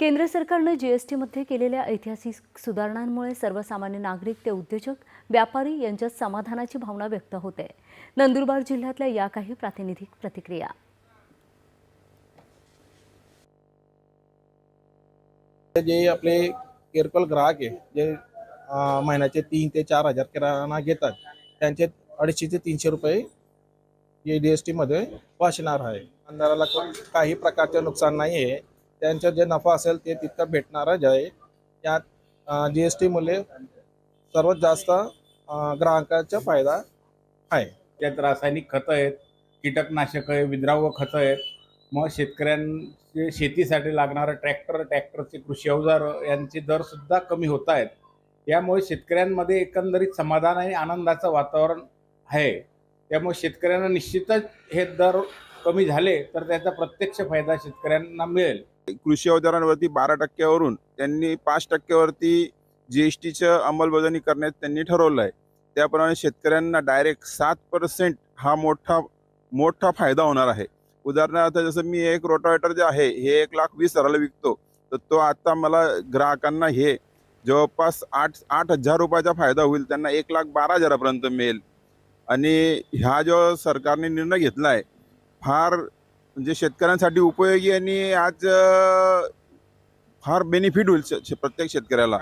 केंद्र सरकारनं जीएसटीमध्ये केलेल्या ऐतिहासिक सुधारणांमुळे सर्वसामान्य नागरिक ते उद्योजक व्यापारी यांच्यात समाधानाची भावना व्यक्त होते. नंदुरबार जिल्ह्यातल्या या काही प्रातिनिधिक प्रतिक्रिया. जे आपले किरकोळ ग्राहक आहे जे महिन्याचे तीन ते चार हजार किराणा घेतात त्यांचे अडीचशे ते तीनशे रुपये हे डी एस टीमध्ये वाचणार आहे. अंधाराला काही प्रकारचे नुकसान नाही आहे. त्यांचा जे नफा असेल ते तितका भेटणारच आहे त्यात जी एस टीमुळे सर्वात जास्त ग्राहकाचा फायदा आहे. त्यात रासायनिक खतं आहेत कीटकनाशकं आहे विद्राव्य खतं आहेत. मग शेतकऱ्यांचे शेतीसाठी लागणारं ट्रॅक्टर ट्रॅक्टरचे कृषी अवजार यांचे दरसुद्धा कमी होत आहेत. यामुळे शेतकऱ्यांमध्ये एकंदरीत समाधान आणि आनंदाचं वातावरण आहे. त्यामुळे शेतकऱ्यांना निश्चितच हे दर कमी झाले तर त्याचा प्रत्यक्ष फायदा शेतकऱ्यांना मिळेल. कृषी अवजारांवरती बारा टक्क्यावरून त्यांनी पाच टक्क्यावरती जी एस टीचं अंमलबजावणी करण्यात त्यांनी ठरवलं आहे. त्याप्रमाणे शेतकऱ्यांना डायरेक्ट सात पर्सेंट हा मोठा मोठा फायदा होणार आहे. उदाहरणार्थ जसं मी एक रोटावेटर जे आहे हे एक लाख वीस हजाराला विकतो. तर तो आता मला ग्राहकांना हे जवळपास आठ आठ हजार रुपयाचा फायदा होईल. त्यांना एक लाख बारा हजारापर्यंत मिळेल. आणि ह्या जो सरकारने निर्णय घेतला आहे फार म्हणजे शेतकऱ्यांसाठी उपयोगी आणि आज फार बेनिफिट होईल प्रत्येक शेतकऱ्याला.